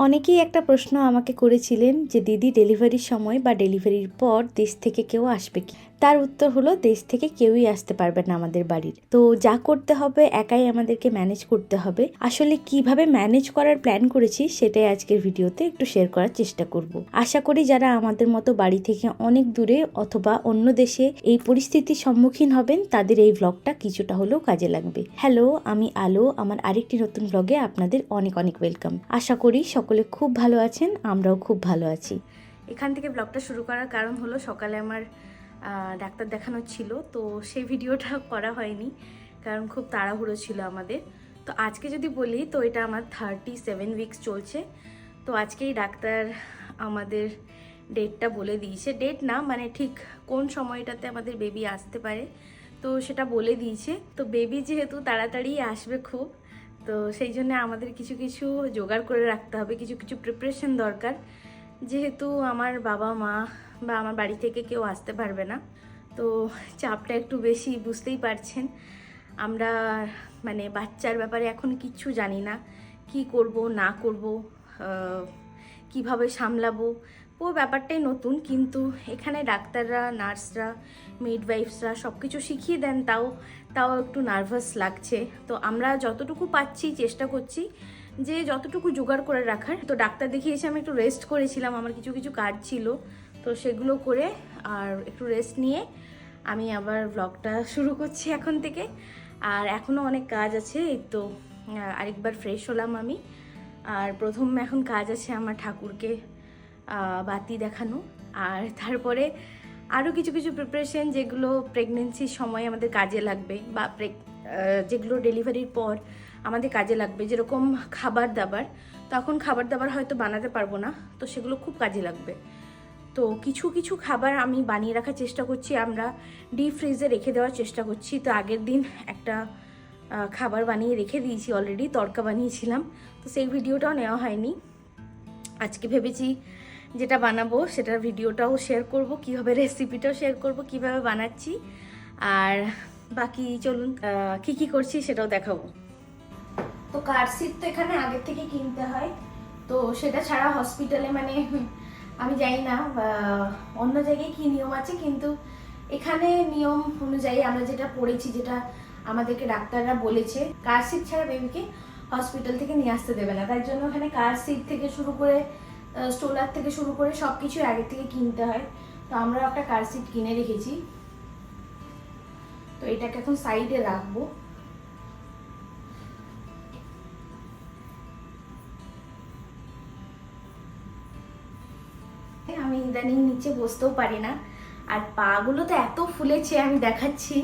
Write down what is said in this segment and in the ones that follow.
অনেকেই একটা প্রশ্ন আমাকে করেছিলেন যে, দিদি, ডেলিভারির সময় বা ডেলিভারির পর দেশ থেকে কেউ আসবে কি? তার উত্তর হলো, দেশ থেকে কেউই আসতে পারবে না আমাদের বাড়ির। তো যা করতে হবে, একাই আমাদেরকে ম্যানেজ করতে হবে। আসলে কীভাবে ম্যানেজ করার প্ল্যান করেছি, সেটাই আজকের ভিডিওতে একটু শেয়ার করার চেষ্টা করব। আশা করি যারা আমাদের মতো বাড়ি থেকে অনেক দূরে অথবা অন্য দেশে এই পরিস্থিতির সম্মুখীন হবেন, তাদের এই ব্লগটা কিছুটা হলেও কাজে লাগবে। হ্যালো আমি আলো, আমার আরেকটি নতুন ব্লগে আপনাদের অনেক অনেক ওয়েলকাম আশা করি সকলে খুব ভালো আছেন, আমরাও খুব ভালো আছি। এখান থেকে ব্লগটা শুরু করার কারণ হলো, সকালে আমার ডাক্তার দেখানো ছিল, তো সেই ভিডিওটা করা হয়নি, কারণ খুব তাড়াহুড়ো ছিল আমাদের। তো আজকে যদি বলি, তো এটা আমার থার্টি সেভেন উইকস চলছে। তো আজকেই ডাক্তার আমাদের ডেটটা বলে দিয়েছে। ডেট না মানে ঠিক কোন সময়টাতে আমাদের বেবি আসতে পারে, তো সেটা বলে দিয়েছে। তো বেবি যেহেতু তাড়াতাড়ি আসবে খুব, তো সেই জন্য আমাদের কিছু কিছু জোগাড় করে রাখতে হবে, কিছু কিছু প্রিপারেশন দরকার। যেহেতু আমার বাবা মা বা আমার বাড়ি থেকে কেউ আসতে পারবে না। তো চাপটা একটু বেশি, বুঝতেই পারছেন। আমরা মানে বাচ্চার ব্যাপারে এখন কিচ্ছু জানি না। কি করব, না করব কীভাবে সামলাবো? ও ব্যাপারটাই নতুন, কিন্তু এখানে ডাক্তাররা, নার্সরা মিডওয়াইফসরা সব কিছু শিখিয়ে দেন, তাও তাও একটু নার্ভাস লাগছে। তো আমরা যতটুকু পাচ্ছি, চেষ্টা করছি যে যতটুকু জোগাড় করে রাখার। তো ডাক্তার দেখিয়ে এসে আমি একটু রেস্ট করেছিলাম, আমার কিছু কিছু কাজ ছিল। তো সেগুলো করে আর একটু রেস্ট নিয়ে আমি আবার ব্লগটা শুরু করছি এখন থেকে। আর এখনও অনেক কাজ আছে, এই তো আরেকবার ফ্রেশ হলাম আমি। আর প্রথম এখন কাজ আছে আমার ঠাকুরকে বাতি দেখানো। আর তারপরে আরও কিছু কিছু প্রিপারেশন যেগুলো প্রেগনেন্সির সময় আমাদের কাজে লাগবে বা যেগুলো ডেলিভারির পর আমাদের কাজে লাগবে, যেরকম খাবার দাবার, তখন খাবার দাবার হয়তো বানাতে পারব না, তো সেগুলো খুব কাজে লাগবে। তো কিছু কিছু খাবার আমি বানিয়ে রাখার চেষ্টা করছি। আমরা ডিপ ফ্রিজে রেখে দেওয়ার চেষ্টা করছি। তো আগের দিন একটা খাবার বানিয়ে রেখে দিয়েছি অলরেডি তড়কা বানিয়েছিলাম। তো সেই ভিডিওটাও নেওয়া হয়নি। আজকে ভেবেছি যেটা বানাবো সেটার ভিডিওটাও শেয়ার করব, কীভাবে রেসিপিটাও শেয়ার করব, কীভাবে বানাচ্ছি। আর বাকি চলুন কি কি করছি সেটাও দেখাবো। তো কার সিট তো এখানে আগে থেকে কিনতে হয়। তো সেটা ছাড়া হসপিটালে মানে আমি জানি না অন্য জায়গায় কি নিয়ম আছে, কিন্তু এখানে নিয়ম অনুযায়ী আমরা যেটা পড়েছি, যেটা আমাদেরকে ডাক্তাররা বলেছে, কার সিট ছাড়া বেবিকে হসপিটাল থেকে নিয়ে আসতে দেবে না। তাই জন্য ওখানে কার সিট থেকে শুরু করে স্টোলার থেকে শুরু করে সব কিছু আগে থেকে কিনতে হয়। তো আমরা একটা কার সিট কিনে রেখেছি। তো এটাকে এখন সাইডে রাখব। আমি ইদানিং নিচে বসতেও পারি না। আর পাগুলো তো এত ফুলেছে, আমি দেখাচ্ছি।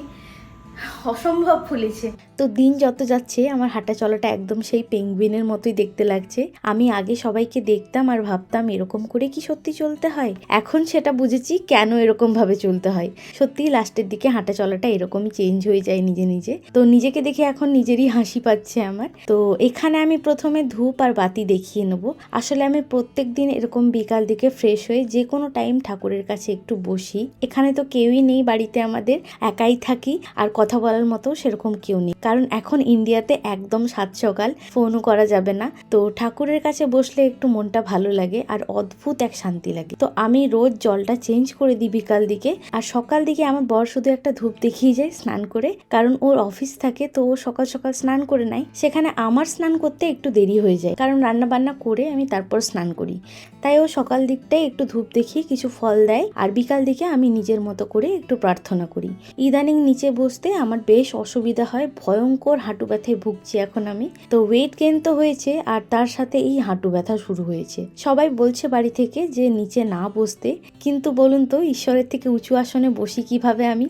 অসম্ভব ফুলেছে। তো দিন যত যাচ্ছে, আমার হাঁটা চলাটা একদম সেই পেঙ্গুইনের মতোই দেখতে লাগছে। আমি আগে সবাইকে দেখতাম আর ভাবতাম এরকম করে কি সত্যি চলতে হয়? এখন সেটা বুঝেছি কেন এরকম ভাবে চলতে হয়। সত্যি লাস্টের দিকে হাঁটা চলাটা এরকমই চেঞ্জ হয়ে যায় নিজে নিজে। তো নিজেকে দেখে এখন নিজেরই হাসি পাচ্ছে আমার। তো এখানে আমি প্রথমে ধূপ আর বাতি দেখিয়ে নেব। আসলে আমি প্রত্যেক দিন এরকম বিকাল দিকে ফ্রেশ হয়ে যে কোনো টাইম ঠাকুরের কাছে একটু বসি। এখানে তো কেউই নেই বাড়িতে আমাদের। একাই থাকি। আর কথা বলার মতো সেরকম কেউ নেই। কারণ এখন ইন্ডিয়াতে একদম সাত সকাল ফোনও করা যাবে না। তো ঠাকুরের কাছে বসলে একটু মনটা ভালো লাগে আর অদ্ভুত এক শান্তি লাগে। তো আমি রোজ জলটা চেঞ্জ করে দিই বিকাল দিকে। আর সকাল দিকে আমার বর শুধু একটা ধূপ দেখিয়ে যায় স্নান করে। কারণ ওর অফিস থাকে তো ও সকাল সকাল স্নান করে নেয়। সেখানে আমার স্নান করতে একটু দেরি হয়ে যায়। কারণ রান্না বান্না করে আমি তারপর স্নান করি। তাই ও সকাল দিকটাই একটু ধূপ দেখিয়ে কিছু ফল দেয়। আর বিকাল দিকে আমি নিজের মতো করে একটু প্রার্থনা করি। ইদানিং নিচে বসতে আমার বেশ অসুবিধা হয় ভয়ঙ্কর হাঁটু ব্যথায় ভুগছি এখন আমি। তো ওয়েট গেন তো হয়েছে আর তার সাথে এই হাঁটু ব্যথা শুরু হয়েছে। সবাই বলছে বাড়ি থেকে যে নিচে না বসতে, কিন্তু বলুন তো ঈশ্বরের থেকে উঁচু আসনে বসি কীভাবে আমি?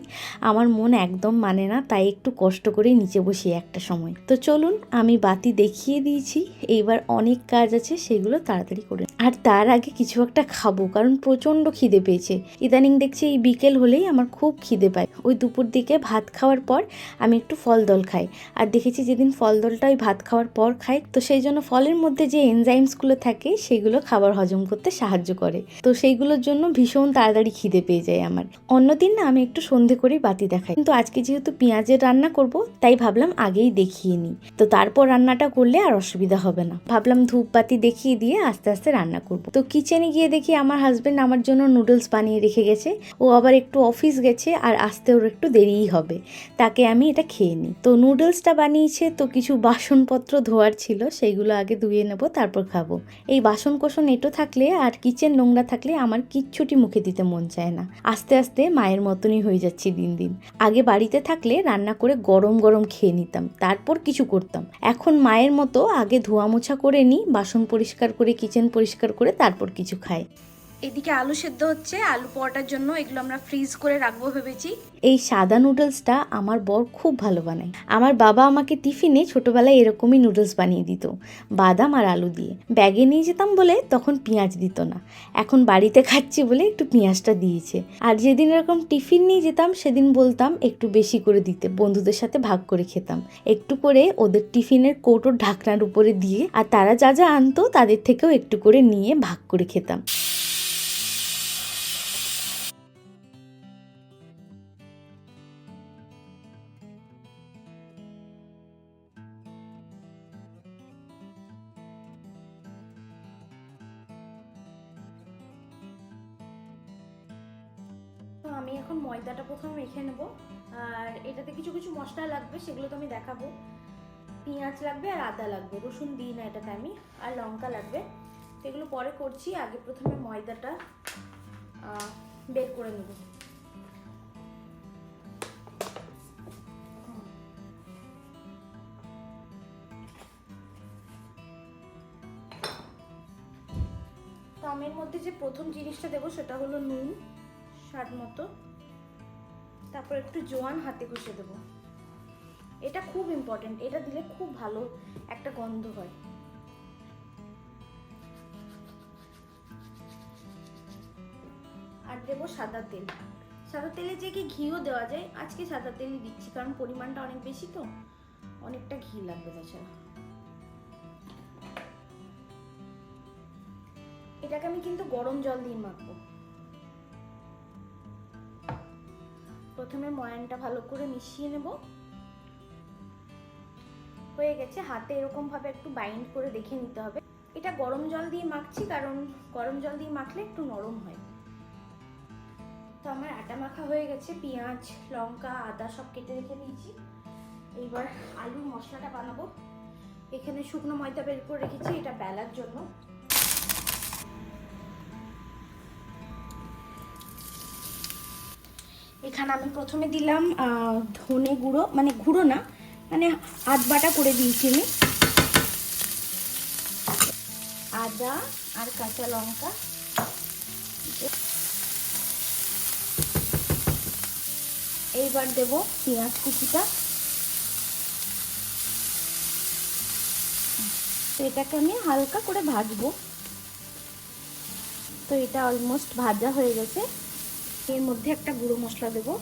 আমার মন একদম মানে না, তাই একটু কষ্ট করে নিচে বসি একটা সময়। তো চলুন আমি বাতি দেখিয়ে দিয়েছি, এইবার অনেক কাজ আছে, সেগুলো তাড়াতাড়ি করে আর তার আগে কিছু একটা খাব, কারণ প্রচণ্ড খিদে পেয়েছে। ইদানিং দেখছি এই বিকেল হলেই আমার খুব খিদে পায়। ওই দুপুর দিকে ভাত খাওয়ার পর আমি একটু ফল দল খাই। খায়। আর দেখেছি যেদিন ফল দলটা ওই ভাত খাওয়ার পর খায়, তো সেই জন্য ফলের মধ্যে যে এনজাইমসগুলো থাকে সেগুলো খাবার হজম করতে সাহায্য করে। তো সেইগুলোর জন্য ভীষণ তাড়াতাড়ি খিদে পেয়ে যায় আমার। অন্যদিন না আমি একটু সন্ধে করেই বাতি দেখাই। কিন্তু আজকে যেহেতু পেঁয়াজের রান্না করব, তাই ভাবলাম আগেই দেখিয়ে নিই। তো তারপর রান্নাটা করলে আর অসুবিধা হবে না। ভাবলাম ধূপ বাতি দেখিয়ে দিয়ে আস্তে আস্তে রান্না করব। তো কিচেনে গিয়ে দেখি আমার হাজবেন্ড আমার জন্য নুডলস বানিয়ে রেখে গেছে। ও আবার একটু অফিস গেছে আর আসতে ওর একটু দেরিই হবে। তাকে আমি এটা খেয়ে নিই। তো নুডলসটা বানিয়েছে, তো কিছু বাসনপত্র ধোয়ার ছিল, সেইগুলো আগে ধুয়ে নেব, তারপর খাব। এই বাসন কোসন এটো থাকলে আর কিচেন নোংরা থাকলে আমার কিচ্ছুটি মুখে দিতে মন চায় না। আস্তে আস্তে মায়ের মতনই হয়ে যাচ্ছি দিন দিন। আগে বাড়িতে থাকলে রান্না করে গরম গরম খেয়ে নিতাম, তারপর কিছু করতাম। এখন মায়ের মতো আগে ধোয়া মোছা করে নিই, বাসন পরিষ্কার করে, কিচেন পরিষ্কার করে, তারপর কিছু খাই। এদিকে আলু সেদ্ধ হচ্ছে, আলু পরোটার জন্য এগুলো আমরা ফ্রিজ করে রাখব ভেবেছি। এই সাদা নুডলসটা আমার বর খুব ভালো বানায়। আমার বাবা আমাকে টিফিনে ছোটবেলায় এরকমই নুডলস বানিয়ে দিত, বাদাম আর আলু দিয়ে। ব্যাগে নিয়ে যেতাম বলে তখন পেঁয়াজ দিত না। এখন বাড়িতে খাচ্ছি বলে একটু পেঁয়াজটা দিয়েছে। আর যেদিন এরকম টিফিন নিয়ে যেতাম, সেদিন বলতাম একটু বেশি করে দিতে, বন্ধুদের সাথে ভাগ করে খেতাম। একটু করে ওদের টিফিনের কৌটোর ঢাকনার উপরে দিয়ে, আর তারা যা যা আনতো তাদের থেকেও একটু করে নিয়ে ভাগ করে খেতাম। তো আমি এখন ময়দাটা প্রথমে মেখে নেব। আর এটাতে কিছু কিছু মশলা লাগবে, সেগুলো তো আমি দেখাবো। পেঁয়াজ লাগবে আর আদা লাগবে, রসুন দিই না এটাতে আমি, আর লঙ্কা লাগবে। তো এগুলো পরে করছি, আগে প্রথমে ময়দাটা বের করে নেব। তো আমি মধ্যে যে প্রথম জিনিসটা দেবো সেটা হলো নুন। স্বাদ মতো। তারপর একটু জোয়ান হাতে ঘষে দেবো। এটা খুব ইম্পর্টেন্ট এটা দিলে খুব ভালো একটা গন্ধ হয়। আর দেবো সাদা তেল। সাদা তেলে যে কি ঘিও দেওয়া যায়, আজকে সাদা তেল দিচ্ছি, কারণ পরিমাণটা অনেক বেশি তো, অনেকটা ঘি লাগবে তাছাড়া। এটাকে আমি কিন্তু গরম জল দিয়ে মাখবো। প্রথমে ময়ানটা ভালো করে মিশিয়ে নেব। হয়ে গেছে, হাতে এরকম ভাবে একটু বাইন্ড করে দেখে নিতে হবে। এটা গরম জল দিয়ে মাখছি, কারণ গরম জল দিয়ে মাখলে একটু নরম হয়। তো আমার আটা মাখা হয়ে গেছে, পেঁয়াজ, লঙ্কা, আদা সব কেটে রেখে দিয়েছি। এইবার আলুর মশলাটা বানাবো। এখানে শুকনো ময়দা বের করে রেখেছি, এটা বেলার জন্য। এখানে আমি প্রথমে দিলাম ধনে গুঁড়ো মানে গুঁড়ো না মানে আধ বাটা করে দিয়েছি আমি। আদা আর কাঁচা লঙ্কা। এইবার দেব পেঁয়াজ কুচিটা। তো এটাকে আমি হালকা করে ভাজবো। তো এটা অলমোস্ট ভাজা হয়ে গেছে। এর মধ্যে একটা গুঁড়ো মশলা দেবো।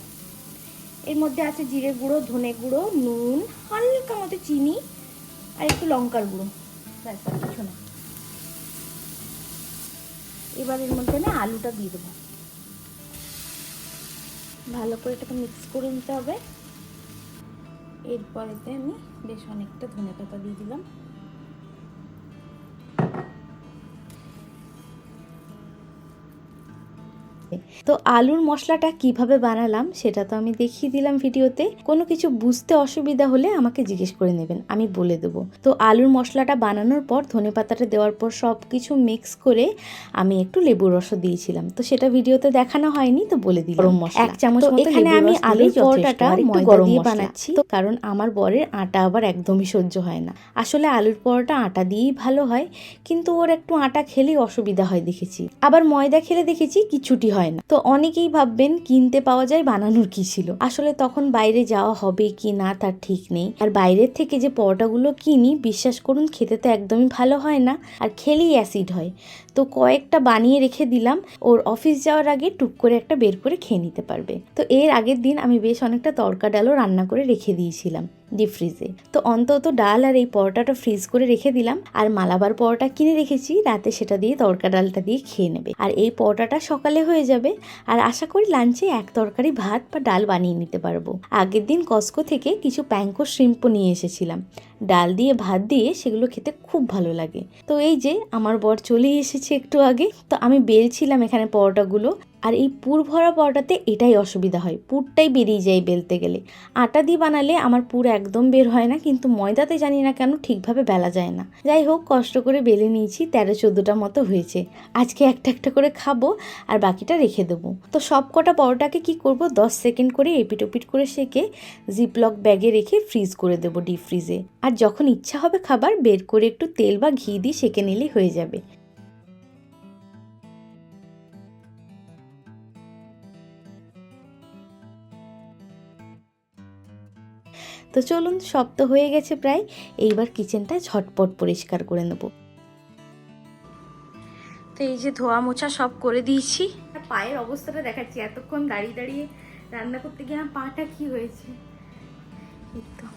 এর মধ্যে আছে জিরে গুঁড়ো, ধনে গুঁড়ো, নুন, হালকা মতো চিনি আর একটু লঙ্কার গুঁড়ো। ব্যাস কিছু না। এবার এর মধ্যে আমি আলুটা দিয়ে দেবো। ভালো করে এটাকে মিক্স করে নিতে হবে। এরপরেতে আমি বেশ অনেকটা ধনে পাতা দিয়ে দিলাম। তো আলুর মশলাটা কীভাবে বানালাম সেটা তো আমি দেখিয়ে দিলাম ভিডিওতে। কোনো কিছু বুঝতে অসুবিধা হলে আমাকে জিজ্ঞেস করে নেবেন আমি বলে দেবো। তো আলুর মশলাটা বানানোর পর ধনে পাতাটা দেওয়ার পর সব কিছু মিক্স করে আমি একটু লেবুর রস দিয়েছিলাম। তো সেটা ভিডিওতে দেখানো হয়নি তো বলে দিই গরম মশলা। এক চামচ মতো এখানে আমি আলুর পরোটাটা ময়দা গরম দিয়ে বানাচ্ছি। তো কারণ আমার বরের আটা আবার একদমই সহ্য হয় না। আসলে আলুর পরোটা আটা দিয়েই ভালো হয় কিন্তু ওর একটু আটা খেলেই অসুবিধা হয় দেখেছি। আবার ময়দা খেলে দেখেছি কিছুটি হয় না। তো অনেকেই ভাববেন কিনতে পাওয়া যায় বানানোর কি ছিল? আসলে তখন বাইরে যাওয়া হবে কি না তার ঠিক নেই। আর বাইরের থেকে যে পরোটাগুলো কিনি, বিশ্বাস করুন খেতে তো একদমই ভালো হয় না, আর খেলেই অ্যাসিড হয়। তো কয়েকটা বানিয়ে রেখে দিলাম, ওর অফিস যাওয়ার আগে টুক করে একটা বের করে খেয়ে নিতে পারবে। তো এর আগের দিন আমি বেশ অনেকটা তরকা ডালও রান্না করে রেখে দিয়েছিলাম। ডিপ ফ্রিজে তো অন্তত ডাল আর এই পরোটাটা ফ্রিজ করে রেখে দিলাম। আর মালাবার পরোটা কিনে রেখেছি, রাতে সেটা দিয়ে তরকা ডালটা দিয়ে খেয়ে নেবে। আর এই পরোটাটা সকালে হয়ে যাবে। আর আশা করি লাঞ্চে এক তরকারি ভাত বা ডাল বানিয়ে নিতে পারব। আগের দিন কস্কো থেকে কিছু প্যাঙ্কো শ্রিম্পও নিয়ে এসেছিলাম। ডাল দিয়ে, ভাত দিয়ে সেগুলো খেতে খুব ভালো লাগে। তো এই যে আমার বর চলে এসেছে একটু আগে, তো আমি বেলছিলাম এখানে পরোটাগুলো। আর এই পুর ভরা পরোটাতে এটাই অসুবিধা হয়, পুরটাই বেরিয়ে যায় বেলতে গেলে। আটা দিয়ে বানালে আমার পুর একদম বের হয় না, কিন্তু ময়দাতে জানি না কেন ঠিকভাবে বেলা যায় না। যাই হোক, কষ্ট করে বেলে নিয়েছি, তেরো চোদ্দোটা মতো হয়েছে। আজকে একটা একটা করে খাব আর বাকিটা রেখে দেবো। তো সব কটা পরোটাকে কি করব, দশ সেকেন্ড করে এপিট ওপিট করে সেকে জিপলক ব্যাগে রেখে ফ্রিজ করে দেবো ডিপ ফ্রিজে আর যখন ইচ্ছা হবে খাবার বের করে একটু তেল বা ঘি দিয়ে সেকে নিলেই হয়ে যাবে। তো চলুন সব তো হয়ে গেছে প্রায়। এইবার কিচেনটা ঝটপট পরিষ্কার করে নেব। তো এই যে ধোয়া মোছা সব করে দিয়েছি। পায়ের অবস্থাটা দেখাচ্ছি। এতক্ষণ দাঁড়িয়ে দাঁড়িয়ে রান্না করতে গিয়ে আমার পাটা কি হয়েছে? এই তো।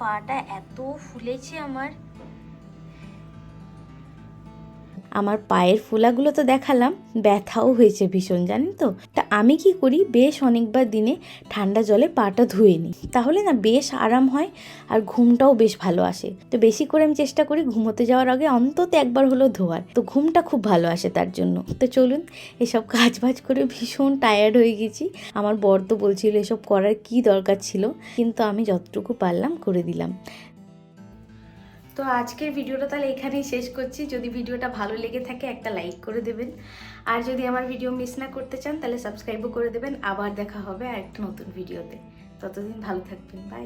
পাটা এত ফুলেছে আমার। আমার পায়ের ফোলাগুলো তো দেখালাম, ব্যথাও হয়েছে ভীষণ, জানেন তো? তা আমি কি করি? বেশ অনেকবার দিনে ঠান্ডা জলে পাটা ধুয়ে নিই। তাহলে না বেশ আরাম হয় আর ঘুমটাও বেশ ভালো আসে। তো বেশি করে আমি চেষ্টা করি ঘুমোতে যাওয়ার আগে অন্তত একবার হলো ধোয়ার। তো ঘুমটা খুব ভালো আসে তার জন্য। তো চলুন, এসব কাজ বাজ করে ভীষণ টায়ার্ড হয়ে গেছি। আমার বর তো বলছিল এসব করার কি দরকার ছিল? কিন্তু আমি যতটুকু পারলাম করে দিলাম। তো আজকের ভিডিওটা তাহলে এখানেই শেষ করছি। যদি ভিডিওটা ভালো লেগে থাকে, একটা লাইক করে দেবেন। আর যদি আমার ভিডিও মিস না করতে চান, তাহলে সাবস্ক্রাইবও করে দেবেন। আবার দেখা হবে আর একটা নতুন ভিডিওতে। ততদিন ভালো থাকবেন। বাই